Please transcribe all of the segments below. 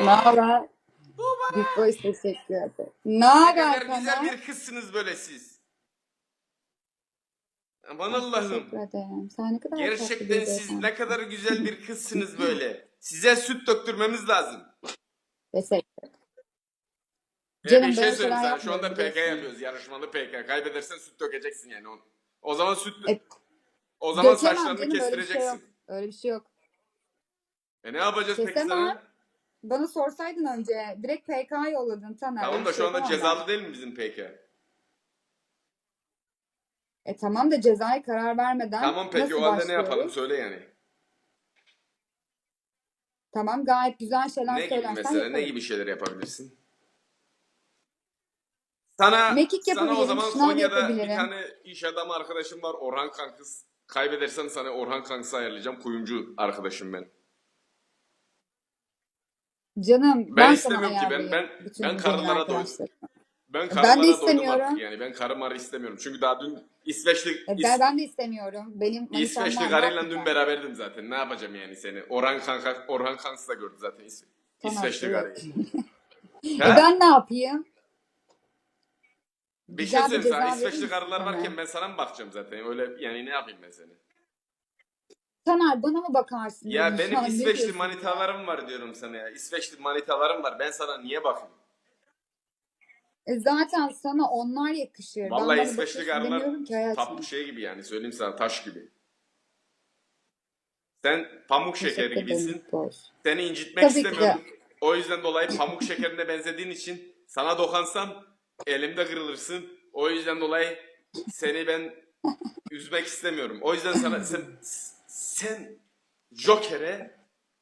Ne haber? Big Boys teşekkür ederim. Ne Ne haber kadar güzel bir kızsınız böyle siz. Aman Teşekkür Allah'ım. ederim. Sen ne kadar tatlı Gerçekten bir siz beyefendi. ne kadar güzel bir kızsınız böyle. Size süt döktürmemiz lazım. Teşekkür. Ve Canım bir şey böyle söyleyeyim şeyler sana. Şu anda yapmıyorum PK biliyorsun. yapıyoruz. Yarışmalı PK. Kaybedersen süt dökeceksin yani. O, o zaman süt E, o zaman Dökemem saçlarını canım öyle bir şey yok. kestireceksin. Öyle bir şey yok. E ne yapacağız peki Kesemem. sana? Bana sorsaydın önce. Direkt PK yolladın Taner. Tamam da şu anda cezalı değil mi bizim PK? E tamam da cezaya karar vermeden Tamam peki nasıl o halde ne başlıyoruz? yapalım söyle yani. Tamam gayet güzel şeyler Ne gibi söylersen mesela ne yaparım. gibi şeyler yapabilirsin? Sana Mekik sana o yapabilirim, zaman şınav Konya'da bir yapabilirim. tane iş adamı arkadaşım var Orhan Kankız. Kaybedersen sana Orhan Kankız'ı ayarlayacağım. Kuyumcu arkadaşım ben. Canım Ben, ben, istemiyorum ki ben ben ben karılara doydum. Ben Ben de karılara istemiyorum. artık yani. Ben karı marı istemiyorum. Çünkü daha dün İsveçli E, İs- ben, ben de istemiyorum. Benim İsveçli karıyla dün beraberdim zaten. Ne yapacağım yani seni? Orhan Kanka Orhan Kankız da gördü zaten İs- Tamam, İsveçli karıyı. E ben ne yapayım? Bir şey Güzel bir söyleyeyim sana. İsveçli karılar varken ben sana mı bakacağım zaten? Öyle yani ne yapayım ben seni? Taner bana mı bakarsın? Ya dedim. benim Şu an ne İsveçli diyorsun manitalarım var diyorum sana ya. İsveçli manitalarım var. Ben sana niye bakayım? E zaten sana onlar yakışır. ben Vallahi bana İsveçli bakıyorsun karılar demiyorum ki hayatım. tatlı şey gibi yani. Söyleyeyim sana taş gibi. Sen pamuk şekeri Teşekkür ederim. gibisin. Seni incitmek Tabii ki istemiyorum. O yüzden dolayı pamuk şekerine benzediğin için sana dokunsam elimde kırılırsın. O yüzden dolayı seni ben üzmek istemiyorum. O yüzden sana sen, sen Joker'e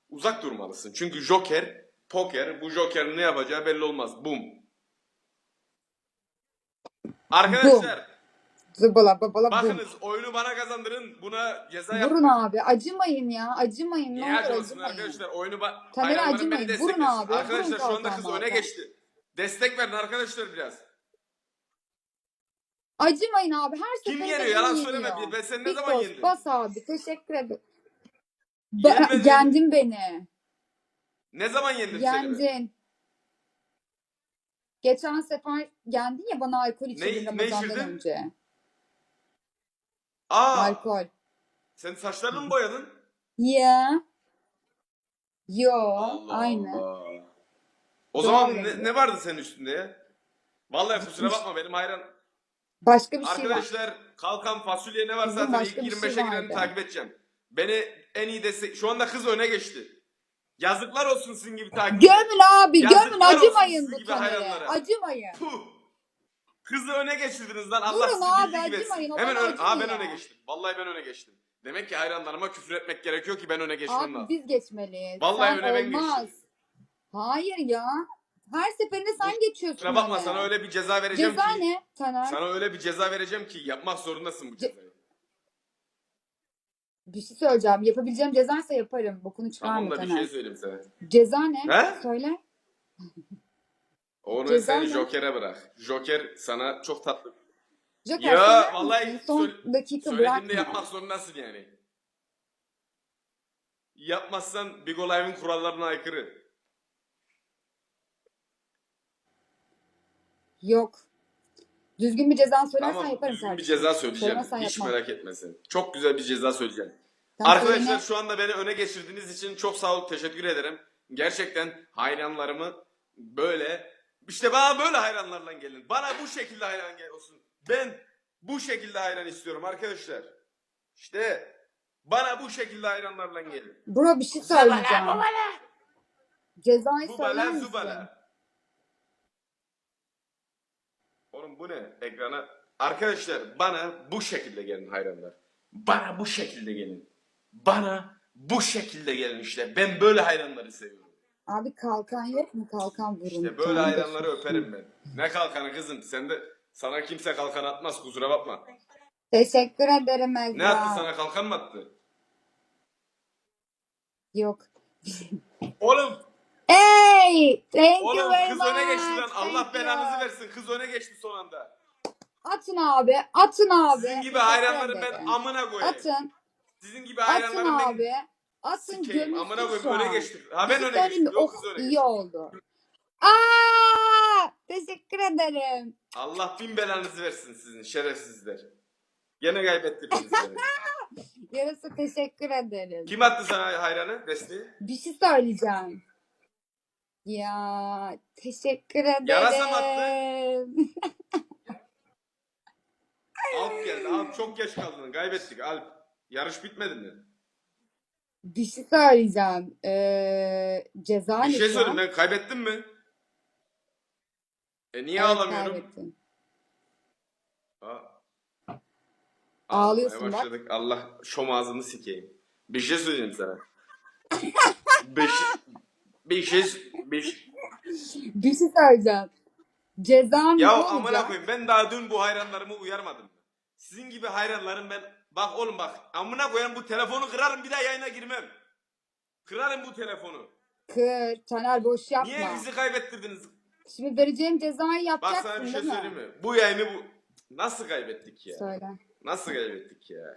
uzak durmalısın. Çünkü Joker poker bu Joker'in ne yapacağı belli olmaz. Bum. Arkadaşlar Zıbala babala bakınız oyunu bana kazandırın. Buna ceza yap. Vurun abi. Acımayın ya. Acımayın. Ne olur acımayın. arkadaşlar? Oyunu ba- beni acımayın. Vurun abi, Arkadaşlar vurun şu anda kız öne geçti. Destek verin arkadaşlar biraz. Acımayın abi. Her Kim seferinde yeniyor? Yalan beni söyleme. yeniyor. Ben seni ne Big zaman Boss yendim? bas abi. Teşekkür ederim. Yenmedin. Ba- Yendin beni. Ne zaman yendim seni ben? Yendin. Geçen sefer yendin ya bana alkol içirdin ne Ramazan'dan içirdin? önce. Aa, Alkol. sen saçlarını mı boyadın? Ya. Yo. Allah aynı. Allah. O zaman ne, ne vardı senin üstünde ya? Vallahi kusura bakma benim hayran. Başka bir şey var. Arkadaşlar kalkan fasulye ne var Bizim zaten başka ilk bir şey 25'e gireni vardı. takip edeceğim. Beni en iyi destek... Şu anda kız öne geçti. Yazıklar olsun sizin gibi takip Gömün abi. Yazıklar Gömün. olsun Acımayın sizin bu gibi. Acımayın. Puh. Kızı öne geçirdiniz lan. Allah Vurun sizi abi, bildiği gibi acımayın, etsin. o Hemen bana öne... Aa ben acımıyor. öne geçtim. Vallahi ben öne geçtim. Demek ki hayranlarıma küfür etmek gerekiyor ki ben öne geçmem Abi lazım. biz geçmeliyiz. Vallahi sen öne ben olmaz. geçtim. Hayır ya. Her seferinde sen geçiyorsun Kusura bakma sana öyle bir ceza vereceğim Ceza ki. ne Taner? Sana öyle bir ceza vereceğim ki yapmak zorundasın bu Ce- cezayı. Bir şey söyleyeceğim. Yapabileceğim cezaysa yaparım. Bokunu çıkarma Tamam da bir Taner. şey söyleyeyim sana. Ceza ne? He? Söyle. Onu Ceza sen ne? Joker'e bırak. Joker sana çok tatlı. Joker Ya, söyler vallahi? Son söyle- dakika Söylediğimde bırakma. yapmak zorundasın yani. Yapmazsan Big Olay'ın kurallarına aykırı. Yok. Düzgün bir ceza söylersen Tamam yaparım düzgün bir ceza söyleyeceğim. Söylemezsen Hiç yapmam. merak etme sen. Çok güzel bir ceza söyleyeceğim. Tamam, Arkadaşlar söyle. şu anda beni öne geçirdiğiniz için çok sağ olun. Teşekkür ederim. Gerçekten hayranlarımı böyle işte bana böyle hayranlarla gelin. Bana bu şekilde hayran gel olsun. Ben bu şekilde hayran istiyorum arkadaşlar. İşte bana bu şekilde hayranlarla gelin. Bro bir şey söyleyeceğim. Cezayı Bu söyler bala misin? zu bala. Oğlum bu ne? Ekrana. Arkadaşlar bana bu şekilde gelin hayranlar. Bana bu şekilde gelin. Bana bu şekilde gelin işte. Ben böyle hayranları seviyorum. Abi kalkan yok mu? Kalkan vurun. İşte böyle hayranları öperim ben. Ne kalkanı kızım? Sen de sana kimse kalkan atmaz kusura bakma. Teşekkür ederim Ezra. Ne attı sana kalkan mı attı? Yok. Oğlum, Thank you oğlum very kız much. öne geçti lan. Allah Thank you. belanızı versin. Kız öne geçti son anda. Atın abi. Atın abi. Sizin gibi Teşekkür hayranları ederim. ben amına koyayım. Atın. Sizin gibi Atın hayranlarım ben abi. Atın Sikeyim. gömülsün Amına şu koyayım öne an. geçtik. Ha Bir ben öne geçtim. Yok Oh, kız öne iyi geçti. oldu. Aa! Teşekkür ederim. Allah bin belanızı versin sizin şerefsizler. Gene kaybettiniz beni. Yarısı teşekkür ederim. Kim attı sana hayranı desteği? Bir şey söyleyeceğim. Ya teşekkür ederim. Yarasa mı attı? Alp geldi. Alp çok geç kaldın. Kaybettik Alp. Yarış bitmedi mi? Bir şey söyleyeceğim. Ee, ceza Bir ne şey şu an? söyleyeyim ben kaybettim mi? E niye Evet, ağlamıyorum? kaybettin. Aa. Ağlıyorsun bak. başladık. Allah şom ağzını sikeyim. Bir şey söyleyeyim sana. şey, bir şey, bir şey. Bir şey söyleyeceğim. Cezam Ya ne amına olacak? koyayım ben daha dün bu hayranlarımı uyarmadım. Sizin gibi hayranlarım ben bak oğlum bak amına koyayım bu telefonu kırarım bir daha yayına girmem. Kırarım bu telefonu. Kır. Taner boş yapma. Niye bizi kaybettirdiniz? Şimdi vereceğim cezayı Bak sana bir şey değil mi? söyleyeyim mi? Bu yayını bu nasıl kaybettik ya? Söyle. Nasıl kaybettik ya?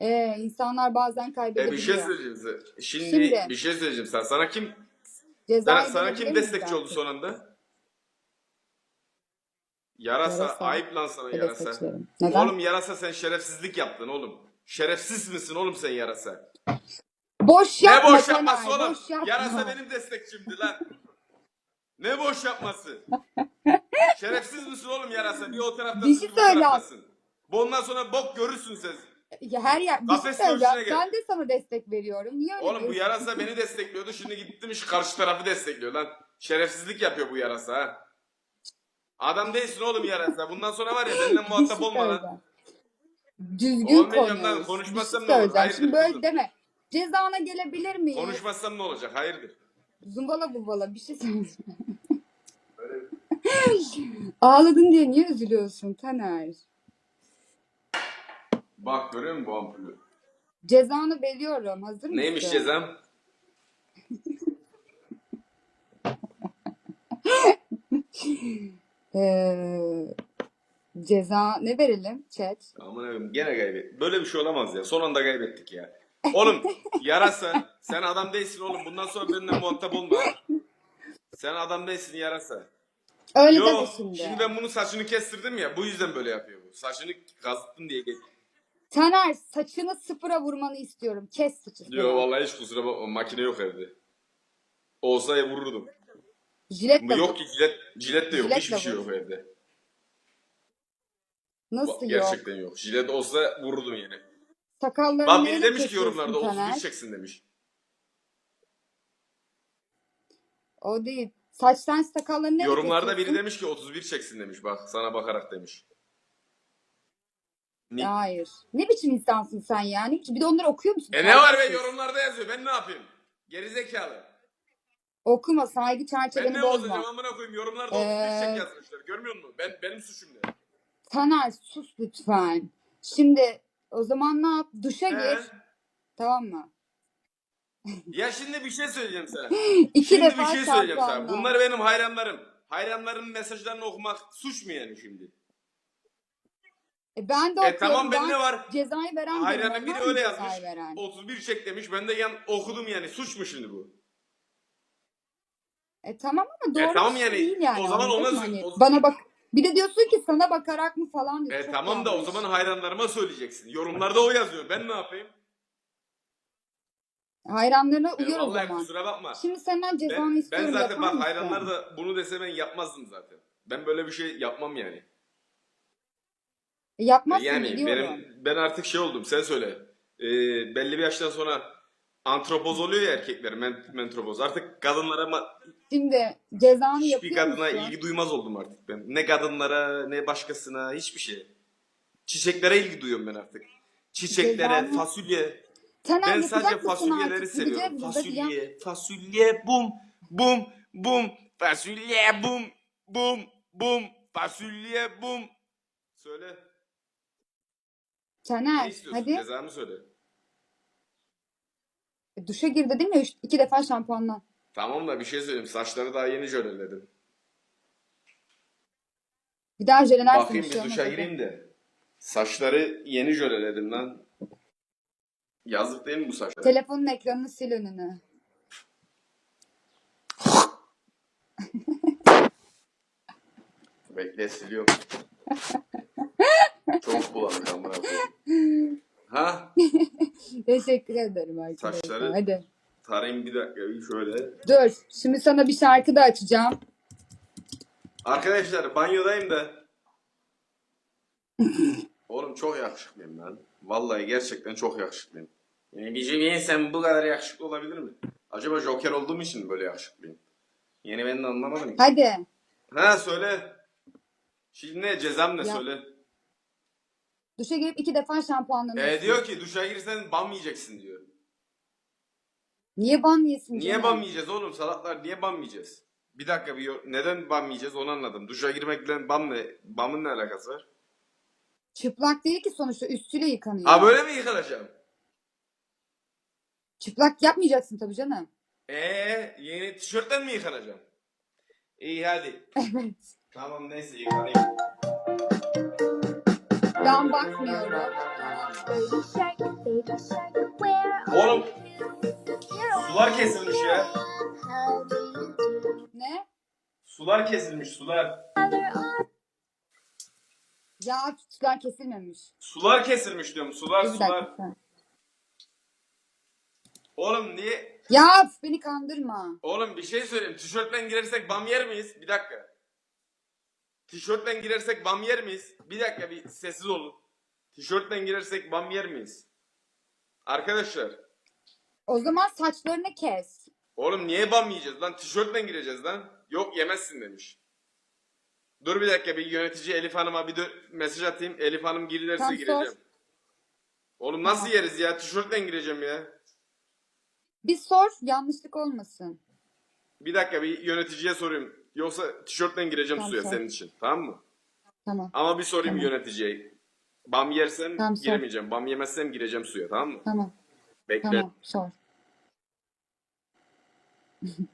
Ee, insanlar bazen E kaybedebiliyor. bir şey söyleyeceğim size. Şimdi, Şimdi. bir şey söyleyeceğim sana. Sana kim sana, sana kim destekçi oldu son anda? Yarasa, Yarasa. ayıp lan sana yarasa. Neden? Oğlum yarasa sen şerefsizlik yaptın oğlum. Şerefsiz misin oğlum sen yarasa? Boş Ne yapma boş Taner, yapması oğlum? boş yapma. Yarasa benim destekçimdi lan. Ne boş yapması? Şerefsiz misin oğlum yarasa? Bir o taraftasın Bir şey bir bu söyle. taraftasın. Bundan sonra bok görürsün sen. Ya her yer bir şey Kafes dövüşüne gel. Ben de sana destek veriyorum. Niye öyle Oğlum bu diyorsun? yarasa beni destekliyordu. Şimdi gitmiş karşı tarafı destekliyor lan. Şerefsizlik yapıyor bu yarasa ha. Adam değilsin oğlum yarasa. Bundan sonra var ya benimle Bir muhatap şey olma lan. Düzgün Olmayacağım lan, konuşmazsam bir ne şey olur? söyleyeceğim. Hayırdır Şimdi böyle deme. Cezana gelebilir miyim? Konuşmazsam ne olacak? Hayırdır? Zumbala bubala bir şey söyleyeceğim. Ağladın diye niye üzülüyorsun Taner? Bak görüyor musun bu ampulü? Cezanı veriyorum. Hazır mısın? Neymiş cezam? Ee, ceza ne verelim chat? Aman koyayım gene kaybettik. Böyle bir şey olamaz ya. Son anda kaybettik ya. Oğlum yarasa sen adam değilsin oğlum. Bundan sonra benimle muhatap olma. ha. Sen adam değilsin yarasa. Öyle deme şimdi. şimdi. ben bunun saçını kestirdim ya. Bu yüzden böyle yapıyor bu. Saçını kazıttın diye. geç- Taner saçını sıfıra vurmanı istiyorum. Kes saçını. Yo vallahi hiç kusura bakma. Makine yok evde. Olsa ya vururdum. Jiletle Yok vur. ki cilet, cilet de yok. Jiletle Hiçbir şey vur. yok evde. Nasıl Bak, yok? Gerçekten yok. Jilet olsa vururdum yine. Sakallarını Bak biri neyle demiş ki kesiyorsun yorumlarda Taner? 31 çeksin demiş. O değil. Saçtan sakallarını neyle Yorumlarda biri kesiyorsun? demiş ki 31 çeksin demiş. Bak sana bakarak demiş. Ni- Hayır. Ne biçim insansın sen ya? Ne biçim? Bir de onları okuyor musun? E ne var be yorumlarda yazıyor. Ben ne yapayım? Gerizekalı. Okuma saygı Ben çerçeveni ne bozma. bozacağım amına koyayım. Yorumlarda Ee, 31 çek yazmışlar. Görmüyor musun? Ben benim suçum ne? Taner sus lütfen. Şimdi o zaman ne yap? Duşa He? gir. Tamam mı? Ya şimdi bir şey söyleyeceğim sana. İki şimdi defa bir şey söyleyeceğim sana. Bunlar benim hayranlarım. Hayranların mesajlarını okumak suç mu yani şimdi? E ben de E okuyorum. tamam ben ne var? Cezayı veren. Hayranın biri mı öyle yazmış. Veren? 31 çek demiş. Ben de yan okudum yani. Suç mu şimdi bu? E tamam ama doğru E tamam bir şey yani, değil yani. o zaman anladın ona mı? Hani o- bana bak. Bir de diyorsun ki sana bakarak mı falan diyor. E Çok tamam da o yanlış. zaman hayranlarıma söyleyeceksin. Yorumlarda o yazıyor. Ben ne yapayım? Hayranlarına E, uyar o vallahi zaman. kusura bakma. Şimdi senden cezanı Ben, istiyorum. ben zaten yapar bak mısın? hayranlar da bunu dese ben yapmazdım zaten. Ben böyle bir şey yapmam yani. E, yapmazsın yani biliyorum. benim ben artık şey oldum. Sen söyle. Ee, belli bir yaştan sonra antropoz oluyor ya erkekler. Men, mentropoz. Artık kadınlara Şimdi cezanı hiçbir yapıyor kadına musun? ilgi duymaz oldum artık ben. Ne kadınlara ne başkasına hiçbir şey. Çiçeklere ilgi duyuyorum ben artık. Çiçeklere, Cezanı- fasulye. Taner Ben sadece fasulyeleri artık? seviyorum. Gideceğiz. Fasulye, fasulye, bum, bum, bum. Fasulye, bum, bum, bum. Fasulye, bum. Söyle. Ne Taner istiyorsun? hadi. Cezamı söyle. E, Duşa gir dedim ya üç- iki defa şampuanla. Tamam da bir şey söyleyeyim. Saçları daha yeni jöleledim. Bir daha jölelersin. Bakayım bir bir şey duşa hadi. gireyim de. Saçları yeni jöleledim lan. Yazık değil mi bu saçlar? Telefonun ekranını sil önünü. Bekle siliyorum. Çok bulanık amına koyayım. Ha? Teşekkür ederim arkadaşlar. Saçları- Hadi. Tarayayım bir dakika bir şöyle. Dur. Şimdi sana bir şarkı da açacağım. Arkadaşlar banyodayım da. Oğlum çok yakışıklıyım ben. Vallahi gerçekten çok yakışıklıyım. Yani bizim insan bu kadar yakışıklı olabilir mi? Acaba Joker olduğum için mi böyle yakışıklıyım? Yeni ben de anlamadım ki. Hadi. Ha söyle. Şimdi ne cezam ne Ya. söyle. Duşa girip iki defa şampuanlanıyorsun. E diyor ki duşa girsen bam yiyeceksin diyor. Niye ban yesin Niye canım? bam yiyeceğiz oğlum salaklar niye bam yiyeceğiz? Bir dakika bir neden bam yiyeceğiz onu anladım. Duşa girmekle bam ne? Bamın ne alakası var? Çıplak değil ki sonuçta üstüyle yıkanıyor. Ha böyle mi yıkanacağım? Çıplak yapmayacaksın tabii canım. Eee yeni tişörtten mi yıkanacağım? İyi hadi. Evet. Tamam neyse yıkanayım. Ben bakmıyorum. Oğlum sular kesilmiş ya. Ne? Sular kesilmiş sular. Ya sular kesilmemiş. Sular kesilmiş diyorum sular bir sular. dakika. Oğlum niye? Ya beni kandırma. Oğlum bir şey söyleyeyim. Tişörtle girersek bam yer miyiz? Bir dakika. Tişörtle girersek bam yer miyiz? Bir dakika bir sessiz olun. Tişörtle girersek bam yer miyiz? Arkadaşlar. O zaman saçlarını kes. Oğlum niye bam yiyeceğiz lan? Tişörtle gireceğiz lan. Yok yemezsin demiş. Dur bir dakika bir yönetici Elif Hanım'a bir mesaj atayım. Elif Hanım girirlerse Tamam, gireceğim. sor. Oğlum nasıl Tamam. yeriz ya? Tişörtle gireceğim ya. Bir sor yanlışlık olmasın. Bir dakika bir yöneticiye sorayım. Yoksa tişörtle gireceğim Tamam, suya sor. senin için. Tamam mı? Tamam Ama bir sorayım Tamam. yöneticiye. Bam yersem Tamam, sor. giremeyeceğim. Bam yemezsem gireceğim suya tamam mı? tamam Bekle. tamam sor.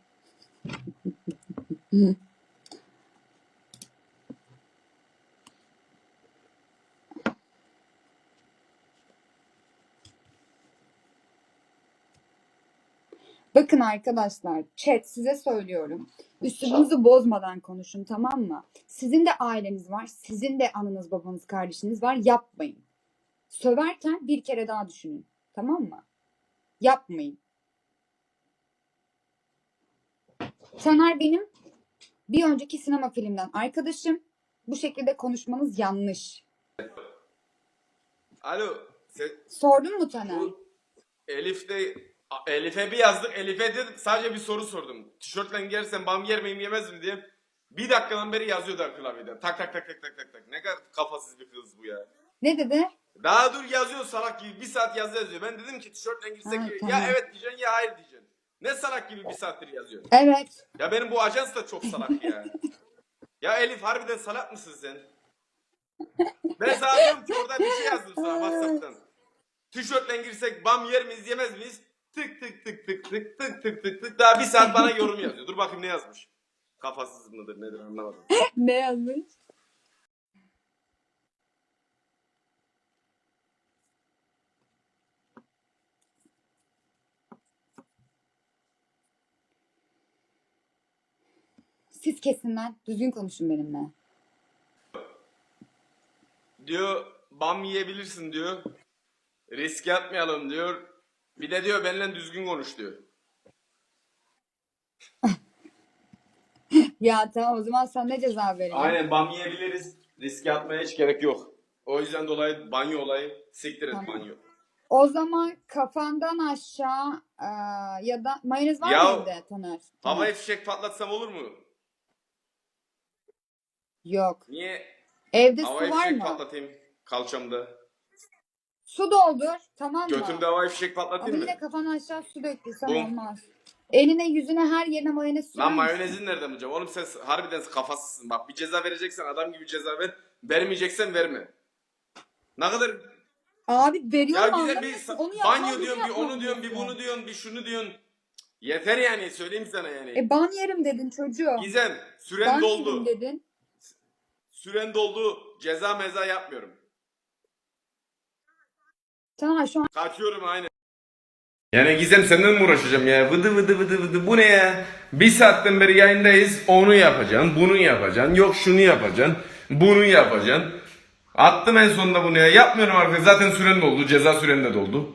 Bakın arkadaşlar, chat size söylüyorum. Üslubunuzu bozmadan konuşun tamam mı? Sizin de aileniz var, sizin de anınız, babanız, kardeşiniz var. Yapmayın. Söverken bir kere daha düşünün. Tamam mı? Yapmayın. Taner benim bir önceki sinema filmden arkadaşım. Bu şekilde konuşmanız yanlış. Alo. Sen, Sordun mu Taner? bu Elif de Elif'e bir yazdık. Elif'e de sadece bir soru sordum. Tişörtle giyersen bam yer miyim yemez mi diye. Bir dakikadan beri yazıyordu klavyeden. Tak tak tak tak tak tak tak. Ne kadar kafasız bir kız bu ya. Ne dedi? Daha dur yazıyor salak gibi. Bir saat yazı yazıyor. Ben dedim ki tişörtle girsek Ha, ya tamam. evet diyeceksin ya hayır diyeceksin. Ne salak gibi bir saattir yazıyor. Evet. Ya benim bu ajans da çok salak ya. ya Elif harbiden salak mısın sen? Ben sana diyorum ki orada bir şey yazdım sana Whatsapp'tan. Tişörtle girsek bam yer miyiz yemez miyiz? Tık tık tık tık tık tık tık tık tık daha bir saat bana yorum yazıyor. Dur bakayım ne yazmış. Kafasız mıdır nedir anlamadım. ne yazmış? Siz kesin lan. Düzgün konuşun benimle. Diyor bam yiyebilirsin diyor. Risk atmayalım diyor. Bir de diyor benimle düzgün konuş diyor. Ya tamam o zaman sana ne ceza vereyim? Aynen bam yiyebiliriz. Riske atmaya hiç gerek yok. O yüzden dolayı banyo olayı siktir et Tamam. banyo. O zaman kafandan aşağı eee, ya da mayonez var Ya, mı evde Taner? Havai fişek patlatsam olur mu? Yok. Niye Evde su var fişek mı? patlatayım kalçamda? Su doldur. Tamam mı? Götümde havai fişek Ama patlatayım mı? yine kafanı aşağı su döktürsen Bu- olmaz. Eline yüzüne her yerine mayonez sürer Lan misin? mayonezin nereden bulacağım? Oğlum sen harbiden kafasızsın. Bak bir ceza vereceksen adam gibi ceza ver. Vermeyeceksen verme. Ne kadar Abi ya veriyorum bize bir anlamıyorsun. Onu yapmam, banyo bunu diyorsun, bir yapmam onu diyorsun, bir bunu diyorsun, bir şunu diyorsun. Yeter yani söyleyeyim sana yani. E ban yerim dedin çocuğum. Gizem süren ban doldu. yerim dedin. Süren doldu. Ceza meza yapmıyorum. Tamam şu an Kaçıyorum aynen. Yani Gizem senden mi uğraşacağım ya? Vıdı vıdı vıdı vıdı bu ne ya? Bir saatten beri yayındayız. Onu yapacaksın, bunu yapacaksın. Yok şunu yapacaksın, bunu yapacaksın. Attım en sonunda bunu ya. Yapmıyorum artık. Zaten süren doldu. Ceza süren de doldu.